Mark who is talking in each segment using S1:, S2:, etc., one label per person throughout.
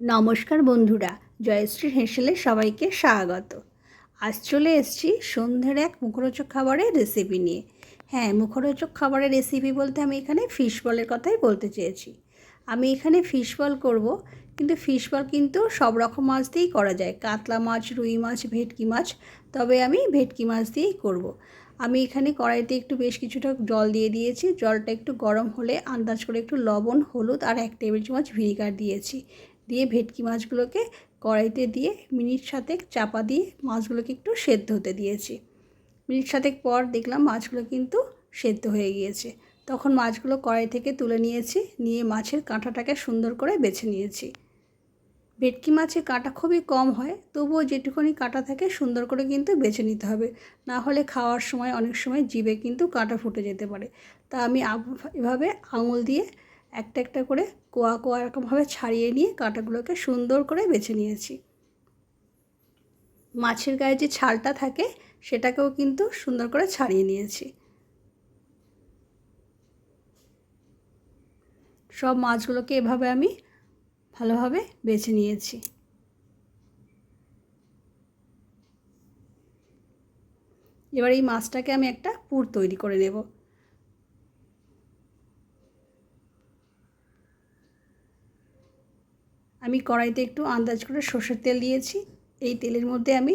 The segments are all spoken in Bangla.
S1: নমস্কার বন্ধুরা, জয়শ্রী হেঁসেলে সবাইকে স্বাগত। আজ চলে এসেছি সন্ধ্যের এক মুখরোচক খাবারের রেসিপি নিয়ে। হ্যাঁ মুখরোচক খাবারের রেসিপি বলতে আমি এখানে ফিশ বলের কথাই বলতে চেয়েছি। আমি এখানে ফিশ বল করব, কিন্তু ফিশ বল কিন্তু সব রকম মাছ দিয়েই করা যায়। কাতলা মাছ, রুই মাছ, ভেটকি মাছ, তবে আমি ভেটকি মাছ দিয়েই করব। আমি এখানে কড়াইতে একটু বেশ কিছুটা জল দিয়ে দিয়েছি। জলটা একটু গরম হলে আন্দাজ করে একটু লবণ, হলুদ আর এক টেবিল চামচ ভিনিগার দিয়েছি। দিয়ে ভেটকি মাছগুলোকে কড়াইতে দিয়ে মিনিট সাতেক চাপা দিয়ে মাছগুলোকে একটু সেদ্ধ হতে দিয়েছি। মিনিট সাতেক পর দেখলাম মাছগুলো কিন্তু সেদ্ধ হয়ে গিয়েছে। তখন মাছগুলো কড়াই থেকে তুলে নিয়েছি, নিয়ে মাছের কাঁটাটাকে সুন্দর করে বেছে নিয়েছি। ভেটকি মাছে কাঁটা খুবই কম হয়, তবুও যেটুকুনি কাঁটা থাকে সুন্দর করে কিন্তু বেছে নিতে হবে। না হলে খাওয়ার সময় অনেক সময় জিভে কিন্তু কাঁটা ফুটে যেতে পারে। তা আমি এভাবে আঙুল দিয়ে একটা একটা করে কোয়া কোয়া এরকমভাবে ছাড়িয়ে নিয়ে কাঁটাগুলোকে সুন্দর করে বেছে নিয়েছি। মাছের গায়ে যে ছালটা থাকে সেটাকেও কিন্তু সুন্দর করে ছাড়িয়ে নিয়েছি। সব মাছগুলোকে এভাবে আমি ভালোভাবে বেছে নিয়েছি। এবার এই মাছটাকে আমি একটা পুর তৈরি করে নেব। আমি কড়াইতে একটু আন্দাজ করে সর্ষের তেল দিয়েছি। এই তেলের মধ্যে আমি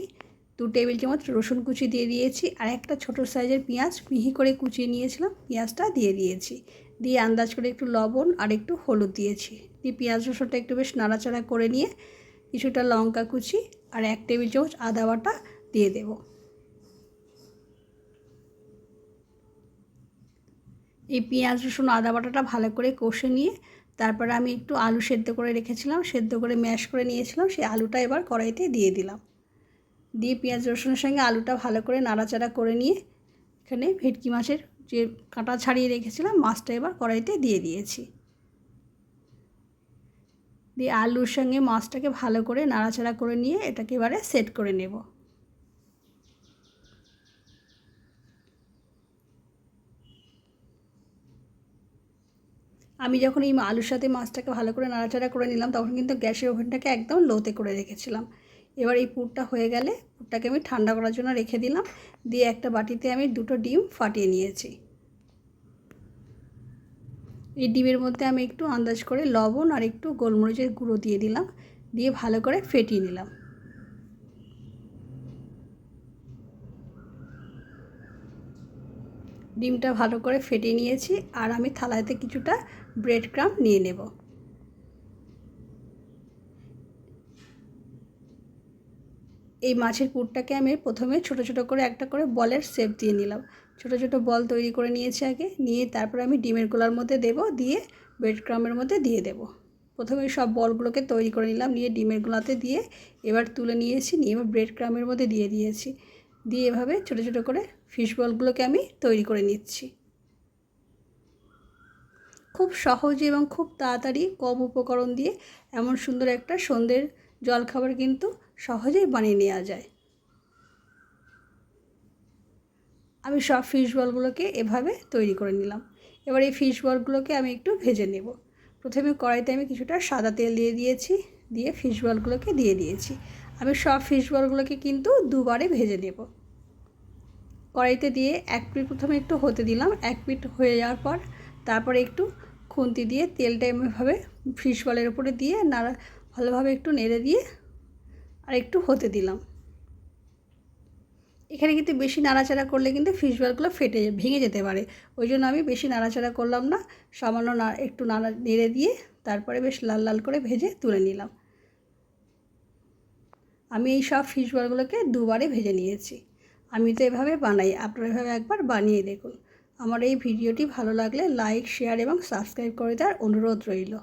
S1: দু টেবিল চামচ রসুন কুচি দিয়ে দিয়েছি আর একটা ছোটো সাইজের পেঁয়াজ মিহি করে কুচিয়ে নিয়েছিলাম, পেঁয়াজটা দিয়ে দিয়েছি। দিয়ে আন্দাজ করে একটু লবণ আর একটু হলুদ দিয়েছি। দিয়ে পেঁয়াজ রসুনটা একটু বেশ নাড়াচাড়া করে নিয়ে কিছুটা লঙ্কা কুচি আর এক টেবিল চামচ আদা বাটা দিয়ে দেব। এই পেঁয়াজ রসুন আদা বাটাটা ভালো করে কষে নিয়ে তারপরে আমি একটু আলু সেদ্ধ করে রেখেছিলাম, সেদ্ধ করে ম্যাশ করে নিয়েছিলাম, সেই আলুটা এবার কড়াইতে দিয়ে দিলাম। দিয়ে পেঁয়াজ, রসুনের সঙ্গে আলুটা ভালো করে নাড়াচাড়া করে নিয়ে এখানে ভেটকি মাছের যে কাঁটা ছাড়িয়ে রেখেছিলাম, মাছটা এবার কড়াইতে দিয়ে দিয়েছি। দিয়ে আলুর সঙ্গে মাছটাকে ভালো করে নাড়াচাড়া করে নিয়ে এটাকে এবারে সেট করে নেব। আমি যখন এই আলুর সাথে মাছটাকে ভালো করে নাড়াচাড়া করে নিলাম, তখন কিন্তু গ্যাসের ওভেনটাকে একদম লোতে করে রেখেছিলাম। এবার এই পুরটা হয়ে গেলে পুরটাকে আমি ঠান্ডা করার জন্য রেখে দিলাম। দিয়ে একটা বাটিতে আমি দুটো ডিম ফাটিয়ে নিয়েছি। এই ডিমের মধ্যে আমি একটু আন্দাজ করে লবণ আর একটু গোলমরিচের গুঁড়ো দিয়ে দিলাম। দিয়ে ভালো করে ফেটিয়ে নিলাম। ডিমটা ভালো করে ফেটিয়ে নিয়েছি আর আমি থালাতে কিছুটা ব্রেড ক্রাম নিয়ে নেব। এই মাছের পুরটাকে আমি প্রথমে ছোট ছোট করে একটা করে বলের শেপ দিয়ে নিলাম। ছোট ছোট বল তৈরি করে নিয়েছি আগে, নিয়ে তারপরে আমি ডিমের গোলার মধ্যে দেব, দিয়ে ব্রেড ক্রামের মধ্যে দিয়ে দেব। প্রথমে সব বলগুলোকে তৈরি করে নিলাম, নিয়ে ডিমের গোলাতে দিয়ে এবার তুলে নিয়েছি, নিয়ে এবার ব্রেড ক্রামের মধ্যে দিয়ে দিয়েছি। দিয়ে এভাবে ছোটো ছোটো করে ফিশ বলগুলোকে আমি তৈরি করে নিচ্ছি। খুব সহজে এবং খুব তাড়াতাড়ি কম উপকরণ দিয়ে এমন সুন্দর একটা সন্ধ্যের জলখাবার কিন্তু সহজেই বানিয়ে নেওয়া যায়। আমি সব ফিশ বলগুলোকে এভাবে তৈরি করে নিলাম। এবার এই ফিশ বলগুলোকে আমি একটু ভেজে নেব। প্রথমে কড়াইতে আমি কিছুটা সাদা তেল দিয়ে দিয়েছি, দিয়ে ফিশ বলগুলোকে দিয়ে দিয়েছি। আমি সব ফিশ বলগুলোকে কিন্তু দুবারে ভেজে নেব। কড়াইতে দিয়ে এক পিট প্রথমে একটু হতে দিলাম, এক পিট হয়ে যাওয়ার পর তারপরে একটু খুন্তি দিয়ে তেলটা এমনিভাবে ফিশ বলের উপরে দিয়ে নাড়া, ভালোভাবে একটু নেড়ে দিয়ে আর একটু হতে দিলাম। এখানে কিন্তু বেশি নাড়াচাড়া করলে কিন্তু ফিশ বলগুলো ফেটে ভেঙে যেতে পারে। ওই জন্য আমি বেশি নাড়াচাড়া করলাম না, সামান্য না, একটু নাড়া, নেড়ে দিয়ে তারপরে বেশ লাল লাল করে ভেজে তুলে নিলাম। আমি এই সব ফিশ বলগুলোকে দুবারে ভেজে নিয়েছি। আমি তো এভাবে বানাই, আপনারা এভাবে একবার বানিয়ে দেখুন। আমার এই ভিডিওটি ভালো লাগলে লাইক শেয়ার এবং সাবস্ক্রাইব করে দেওয়ার অনুরোধ রইল।